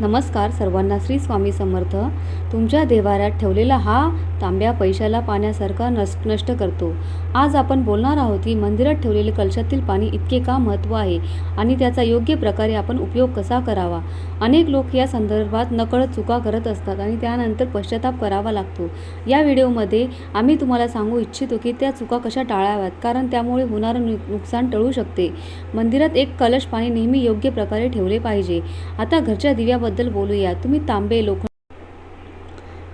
नमस्कार सर्वांना श्री स्वामी समर्थ. तुमच्या देवाऱ्यात ठेवलेला हा तांब्या पैशाला पाण्यासारखा नस नष्ट करतो. आज आपण बोलणार आहोत की मंदिरात ठेवलेले कलशातील पाणी इतके का महत्त्व आहे आणि त्याचा योग्य प्रकारे आपण उपयोग कसा करावा? अनेक लोक या संदर्भात नकळत चुका करत असतात आणि त्यानंतर पश्चाताप करावा लागतो. या व्हिडिओमध्ये आम्ही तुम्हाला सांगू इच्छितो की त्या चुका कशा टाळाव्यात कारण त्यामुळे होणारं नुकसान टळू शकते. मंदिरात एक कलश पाणी नेहमी योग्य प्रकारे ठेवले पाहिजे. आता घरच्या दिव्याबद्दल बोलूया. तुम्ही तांबे लोक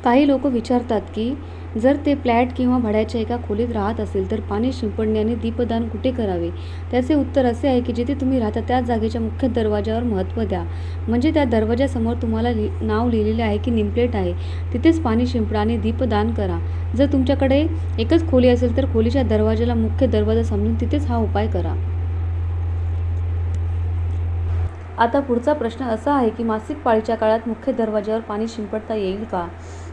काही लोक विचारतात की जर ते फ्लॅट किंवा भाड्याच्या एका खोलीत राहत असेल तर पाणी शिंपडण्याने दीपदान कुठे करावे? त्याचे उत्तर असे आहे की जिथे तुम्ही राहता त्याच जागेच्या मुख्य दरवाजावर महत्त्व द्या. म्हणजे त्या दरवाजासमोर तुम्हाला लि नाव लिहिलेले आहे की निमप्लेट आहे. तिथेच पाणी शिंपडा आणि दीपदान करा. जर तुमच्याकडे एकच खोली असेल तर खोलीच्या दरवाजाला मुख्य दरवाजा समजून तिथेच हा उपाय करा. आता पुढचा प्रश्न असा आहे की मासिक पाळीच्या काळात मुख्य दरवाजावर पाणी शिंपडता येईल का?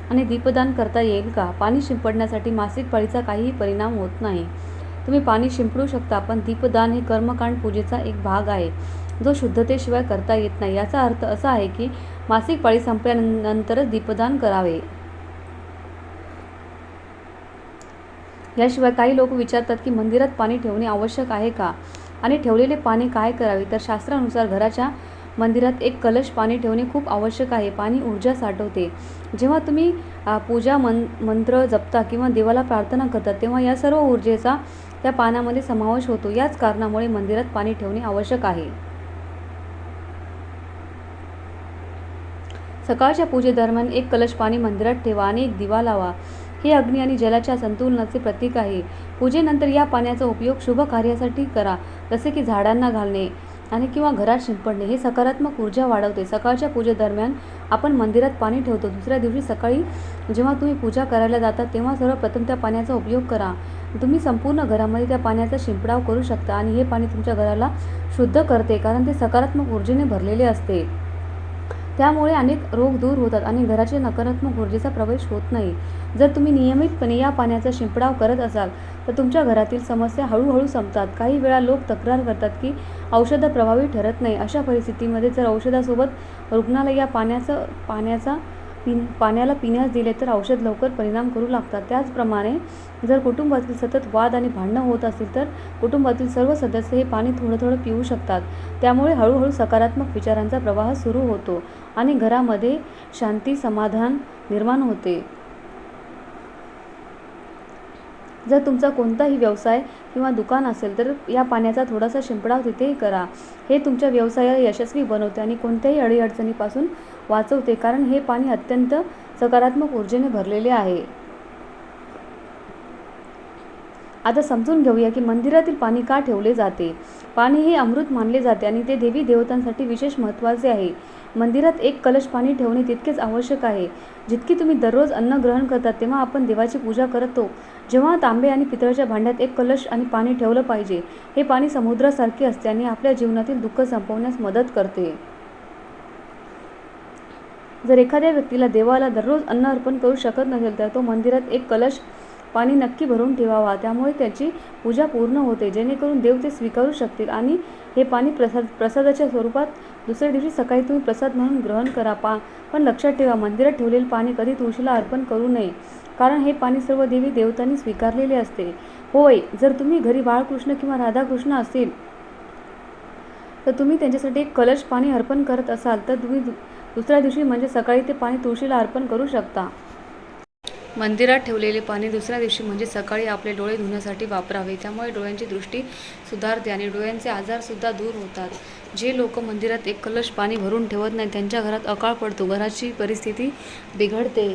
आणि दीपदान करता येईल का? पाणी शिंपडण्यासाठी मासिक पाळीचा काहीही परिणाम होत नाही. तुम्ही पाणी शिंपडू शकता पण दीपदान हे कर्मकांड पूजेचा एक भाग आहे जो शुद्धतेशिवाय करता येत नाही. याचा अर्थ असा आहे की मासिक पाळी संपल्यानंतरच दीपदान करावे. याशिवाय काही लोक विचारतात की मंदिरात पाणी ठेवणे आवश्यक आहे का? आणि ठेवलेले पाणी काय करावे? तर शास्त्रानुसार घराच्या मंदिरात एक कलश पाणी ठेवणे खूप आवश्यक आहे. पाणी ऊर्जा साठवते. जेव्हा तुम्ही पूजा मन मंत्र जपता किंवा देवाला प्रार्थना करता तेव्हा या सर्व ऊर्जेचा त्या पाण्यामध्ये समावेश होतो. याच कारणामुळे मंदिरात पाणी ठेवणे आवश्यक आहे. सकाळच्या पूजेदरम्यान एक कलश पाणी मंदिरात ठेवा आणि एक दिवा लावा. हे अग्नी आणि जलाच्या संतुलनाचे प्रतीक आहे. पूजेनंतर या पाण्याचा उपयोग शुभ कार्यासाठी करा जसे की झाडांना घालणे आणि किंवा घरात शिंपडणे. हे सकारात्मक ऊर्जा वाढवते. सकाळच्या पूजेदरम्यान आपण मंदिरात पाणी ठेवतो. दुसऱ्या दिवशी सकाळी जेव्हा तुम्ही पूजा करायला जाता तेव्हा सर्वप्रथम त्या पाण्याचा उपयोग करा. तुम्ही संपूर्ण घरामध्ये त्या पाण्याचा शिंपडाव करू शकता आणि हे पाणी तुमच्या घराला शुद्ध करते कारण ते सकारात्मक ऊर्जेने भरलेले असते. त्यामुळे अनेक रोग दूर होतात आणि घराच्या नकारात्मक ऊर्जेचा प्रवेश होत नाही. जर तुम्ही नियमितपणे या पाण्याचा शिंपडाव करत असाल तर तुमच्या घरातील समस्या हळूहळू संपतात. काही वेळा लोक तक्रार करतात की औषधं प्रभावी ठरत नाही. अशा परिस्थितीमध्ये जर औषधासोबत रुग्णाला या पाण्याचं पाण्याचा पिन पाण्याला पिण्यास दिले तर औषध लवकर परिणाम करू लागतात. त्याचप्रमाणे जर कुटुंबातील सतत वाद आणि भांडणं होत असेल तर कुटुंबातील सर्व सदस्य हे पाणी थोडं थोडं पिऊ शकतात. त्यामुळे हळूहळू सकारात्मक विचारांचा प्रवाह सुरू होतो आणि घरामध्ये शांती समाधान निर्माण होते. जर तुमचा कोणताही व्यवसाय किंवा दुकान असेल तर या पाण्याचा थोडासा शिंपडाव तिथेही करा. हे तुमच्या व्यवसायाला यशस्वी बनवते आणि कोणत्याही अडीअडचणीपासून वाचवते कारण हे पाणी अत्यंत सकारात्मक ऊर्जेने भरलेले आहे. आता समजून घेऊया की मंदिरातील पाणी का ठेवले जाते. पाणी हे अमृत मानले जाते आणि ते देवी देवतांसाठी विशेष महत्त्वाचे आहे. मंदिरात एक कलश पाणी ठेवणे तितकेच आवश्यक आहे. जितकी तुम्ही दररोज अन्न ग्रहण करता तेव्हा आपण देवाची पूजा करतो जेव्हा तांबे आणि पितळाच्या भांड्यात एक कलश आणि पाणी ठेवलं पाहिजे हे पाणी समुद्रासारखे असते आणि आपल्या जीवनातील दुःख संपवण्यास मदत करते. जर एखाद्या व्यक्तीला देवाला दररोज अन्न अर्पण करू शकत नसेल तर तो मंदिरात एक कलश पाणी नक्की भरून ठेवावा. त्यामुळे त्याची पूजा पूर्ण होते जेणेकरून देव ते स्वीकारू शकतील. आणि हे पाणी प्रसाद प्रसादाच्या स्वरूपात दुसऱ्या दिवशी सकाळी तुम्ही प्रसाद म्हणून ग्रहण करा. पा पण लक्षात ठेवा मंदिरात ठेवलेले पाणी कधी तुळशीला अर्पण करू नये कारण हे पाणी सर्व देवी देवतांनी स्वीकारलेले असते. होय जर तुम्ही घरी बाळकृष्ण किंवा राधाकृष्ण असतील तर तुम्ही त्यांच्यासाठी एक कलश पाणी अर्पण करत असाल तर तुम्ही दुसऱ्या दिवशी म्हणजे सकाळी ते पाणी तुळशीला अर्पण करू शकता. मंदिरात ठेवलेले पाणी दुसऱ्या दिवशी म्हणजे सकाळी आपले डोळे धुण्यासाठी वापरावे. त्यामुळे डोळ्यांची दृष्टी सुधारते आणि डोळ्यांचे आजारसुद्धा दूर होतात. जे लोक मंदिरात एक कलश पाणी भरून ठेवत नाही त्यांच्या घरात अकाळ पडतो. घराची परिस्थिती बिघडते.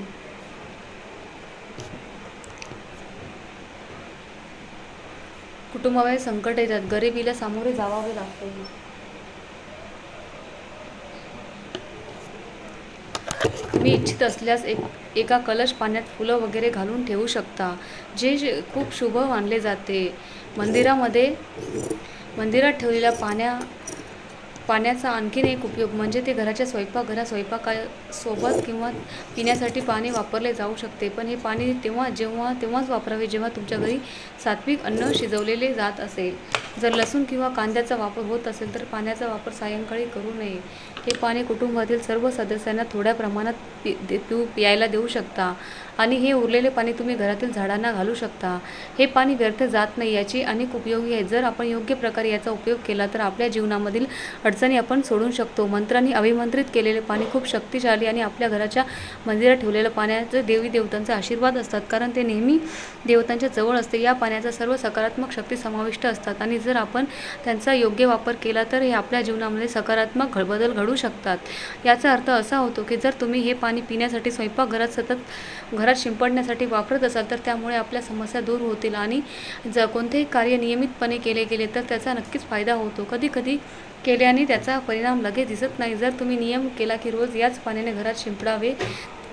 कुटुंबामध्ये संकट येतात. गरिबीला सामोरे जावावे लागते. तुम्ही इच्छित असल्यास एक एका कलश पाण्यात फुलं वगैरे घालून ठेवू शकता जे जे खूप शुभ मानले जाते. मंदिरामध्ये मंदिरात ठेवलेल्या पाण्या पाण्याचा आणखीन एक उपयोग म्हणजे ते घराच्या स्वयंपाकघरात स्वयंपाकासोबत किंवा पिण्यासाठी पाणी वापरले जाऊ शकते. पण हे पाणी तेव्हा जेव्हा तेव्हाच वापरावे जेव्हा तुमच्या घरी सात्विक अन्न शिजवलेले जात असेल. जर लसूण किंवा कांद्याचा वापर होत असेल तर पाण्याचा वापर सायंकाळी करू नये. हे पाणी कुटुंबातील सर्व सदस्यांना थोड्या प्रमाणात पि दे- पिऊ प्यायला देऊ शकता. आणि हे उरलेले पाणी तुम्ही घरातील झाडांना घालू शकता. हे पाणी व्यर्थ जात नाही याची अनेक उपयोगी आहे जर आपण योग्य प्रकारे याचा उपयोग केला तर आपल्या जीवनामधील अडचणी आपण सोडून शकतो. मंत्रांनी अभिमंत्रित केलेले पाणी खूप शक्तिशाली आणि आपल्या घराच्या मंदिरात ठेवलेलं पाण्याचे देवी देवतांचे आशीर्वाद असतात. कारण ते नेहमी देवतांच्या जवळ असते. या पाण्याचा सर्व सकारात्मक शक्ती समाविष्ट असतात. आणि जर आपण त्यांचा योग्य वापर केला तर हे आपल्या जीवनामध्ये सकारात्मक बदल घडू शकतात. याचा अर्थ असा होतो की जर तुम्ही हे पाणी पिण्यासाठी स्वयंपाकघरात सतत घरात शिंपडण्यासाठी वापरत असाल तर त्यामुळे आपल्या समस्या दूर होतील आणि जर कोणतेही कार्य नियमितपणे केले गेले तर त्याचा नक्कीच फायदा होतो. कधीकधी केल्याने त्याचा परिणाम लगेच दिसत नाही. जर तुम्ही नियम केला की रोज याच पाण्याने घरात शिंपडावे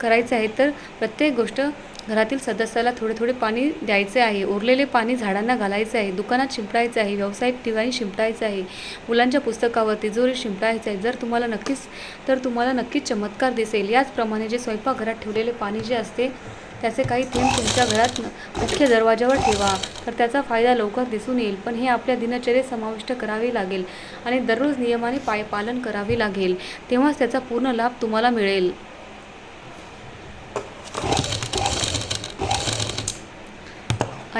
करायचे आहे तर प्रत्येक गोष्ट घरातील सदस्याला थोडे थोडे पाणी द्यायचे आहे. उरलेले पाणी झाडांना घालायचे आहे दुकानात शिंपडायचं आहे व्यावसायिक ठिकाणी शिंपडायचं आहे मुलांच्या पुस्तकावर तिजोरी शिंपडायचं आहे. जर तुम्हाला नक्कीच तर तुम्हाला नक्कीच चमत्कार दिसेल. याचप्रमाणे जे स्वयंपाकघरात ठेवलेले पाणी जे असते त्याचे काही थेंब तुमच्या घरात मुख्य दरवाजावर ठेवा तर त्याचा फायदा लवकर दिसून येईल. पण हे आपल्या दिनचर्येत समाविष्ट करावे लागेल आणि दररोज नियमाने पाय पालन करावे लागेल. तेव्हाच त्याचा पूर्ण लाभ तुम्हाला मिळेल.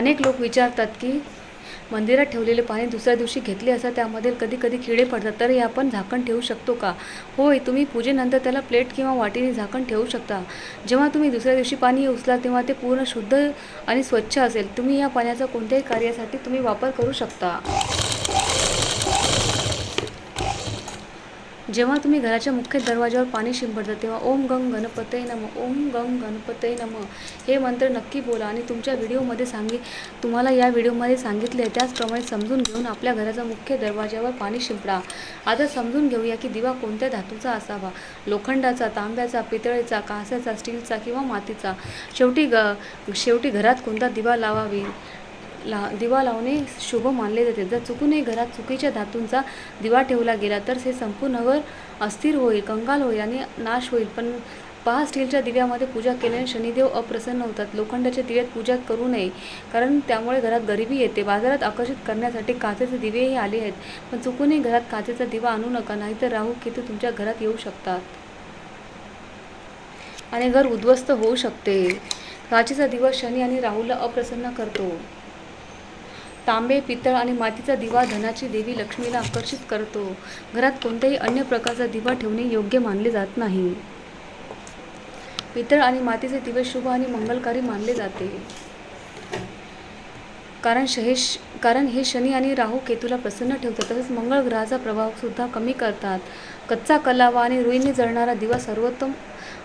अनेक लोक विचारतात की मंदिरात ठेवलेले पाणी दुसऱ्या दिवशी घेतले असता त्यामध्ये कधी कधी किडे पडतात तर हे आपण झाकण ठेवू शकतो का? होय तुम्ही पूजेनंतर त्याला प्लेट किंवा वाटीने झाकण ठेवू शकता. जेव्हा तुम्ही दुसऱ्या दिवशी पाणी उचला तेव्हा ते पूर्ण शुद्ध आणि स्वच्छ असेल. तुम्ही या पाण्याचा कोणत्याही कार्यासाठी तुम्ही वापर करू शकता. जेव्हा तुम्ही घराच्या मुख्य दरवाजावर पाणी शिंपडता तेव्हा ओम गंग गणपते नम ओम गंग गणपते नम हे मंत्र नक्की बोला आणि तुमच्या व्हिडिओमध्ये सांगी तुम्हाला या व्हिडिओमध्ये सांगितले त्याचप्रमाणे समजून घेऊन आपल्या घराच्या मुख्य दरवाज्यावर पाणी शिंपडा. आता समजून घेऊया की दिवा कोणत्या धातूचा असावा? लोखंडाचा तांब्याचा पितळेचा कांस्याचा स्टीलचा किंवा मातीचा? शेवटी ग शेवटी घरात कोणता दिवा लावावी? ला दिवा लावणे शुभ मानले जाते. जर चुकूनही घरात चुकीच्या धातूंचा दिवा ठेवला गेला तर हे संपूर्ण घर अस्थिर होईल कंगाल होईल आणि नाश होईल. पण पहा स्टीलच्या दिव्यामध्ये पूजा केल्याने शनिदेव अप्रसन्न होतात. लोखंडाच्या दिव्यात पूजा करू नये कारण त्यामुळे घरात गरिबी येते. बाजारात आकर्षित करण्यासाठी काचेचे दिवेही आले आहेत. पण चुकूनही घरात काचेचा दिवा आणू नका नाहीतर राहू केतू तुमच्या घरात येऊ शकतात. आणि घर उद्ध्वस्त होऊ शकते. काचेचा दिवा शनी आणि राहूला अप्रसन्न करतो. तांबे पितळ आणि मातीचा दिवा धनाची देवी लक्ष्मीला आकर्षित करतो. घरात कोणत्याही अन्य प्रकारचा दिवा ठेवणे योग्य मानले जात नाही. पितळ आणि मातीचे दिवे शुभ आणि मंगलकारी मानले जाते. कारण शहेश कारण हे शनी आणि राहू केतूला प्रसन्न ठेवतात तसेच मंगळ ग्रहाचा प्रभाव सुद्धा कमी करतात. कच्चा कलावा आणि रुईने जळणारा दिवा सर्वोत्तम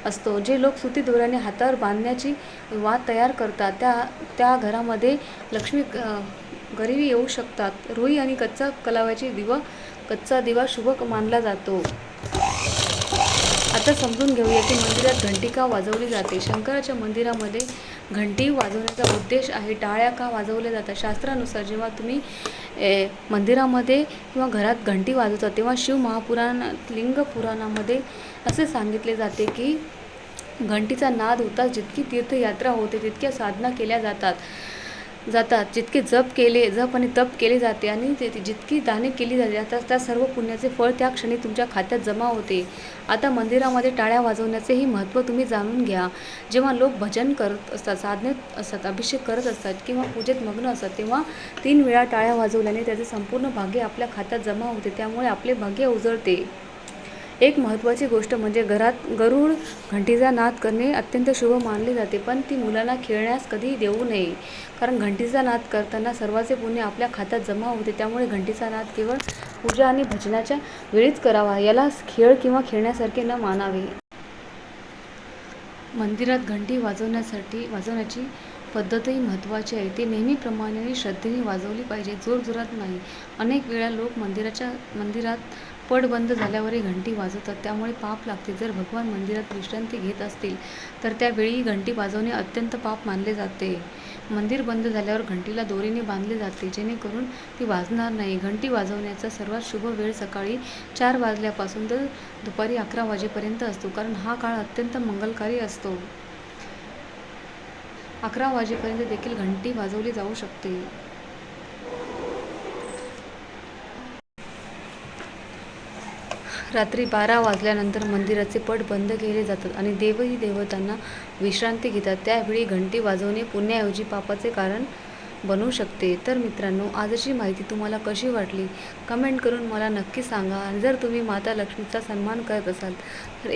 असतो. जे लोक सुती दोऱ्याने हातावर बांधण्याची वाद तयार करतात त्या त्या घरामध्ये लक्ष्मी अ, गरिबी येऊ शकतात. रुई आणि कच्चा कलाव्याची दिवा कच्चा दिवा शुभ मानला जातो. आता समजून घेऊया की मंदिरात घंटी का वाजवली जाते. शंकराच्या मंदिरामध्ये घंटी वाजवण्याचा उद्देश आहे. टाळ्या का वाजवल्या जातात? शास्त्रानुसार जेव्हा तुम्ही ए, मंदिरामध्ये किंवा घरात घंटी वाजवता तेव्हा शिव महापुराण लिंग पुराणामध्ये असे सांगितले जाते की घंटीचा नाद होताच जितकी तीर्थयात्रा होते तितक्या साधना केल्या जातात. जातात. जितके जप केले जप आणि तप केले जाते आणि ते जितकी दाने केली जाते आता त्या सर्व पुण्याचे फळ त्या क्षणी तुमच्या खात्यात जमा होते. आता मंदिरामध्ये टाळ्या वाजवण्याचेही महत्त्व तुम्ही जाणून घ्या. जेव्हा लोक भजन करत असतात साधनेत असतात अभिषेक करत असतात किंवा पूजेत मग्न असतात तेव्हा तीन वेळा टाळ्या वाजवल्याने त्याचे संपूर्ण भाग्य आपल्या खात्यात जमा होते. त्यामुळे आपले भाग्य उजळते. एक महत्त्वाची गोष्ट म्हणजे घरात गरुड घंटीचा नाद करणे अत्यंत शुभ मानले जाते पण ती मुलांना खेळण्यास कधी देऊ नये. कारण घंटीचा नाद करताना सर्वाचे पुण्य आपल्या खात्यात जमा होते त्यामुळे घंटीचा नाद केवळ पूजा आणि भजनाच्या वेळीच करावा याला खेळ किंवा खेळण्यासारखे न मानावे. मंदिरात घंटी वाजवण्यासाठी वाजवण्याची पद्धतही महत्त्वाची आहे. ती नेहमीप्रमाणे श्रद्धेने वाजवली पाहिजे जोरजोरात नाही. अनेक वेळा लोक मंदिराच्या मंदिरात पड बंद झाल्यावरही घंटी वाजवतात. त्यामुळे पाप लागते जर भगवान मंदिरात विश्रांती घेत असतील तर त्यावेळी घंटी वाजवणे अत्यंत पाप मानले जाते. मंदिर बंद झाल्यावर घंटीला दोरीने बांधले जाते. जेणेकरून ती वाजणार नाही. घंटी वाजवण्याचा सर्वात शुभ वेळ सकाळी चार वाजल्यापासून तर दुपारी अकरा वाजेपर्यंत असतो कारण हा काळ अत्यंत मंगलकारी असतो. अकरा वाजेपर्यंत देखील घंटी वाजवली जाऊ शकते. रात्री बारा वाजल्यानंतर मंदिराचे पट बंद केले जातात आणि देवही देवतांना विश्रांती घेतात. त्यावेळी घंटी वाजवणे पुण्याऐवजी पापाचे कारण बनू शकते. तर मित्रांनो आजची माहिती तुम्हाला कशी वाटली? कमेंट करून मला नक्की सांगा. आणि जर तुम्ही माता लक्ष्मीचा सन्मान करत असाल तर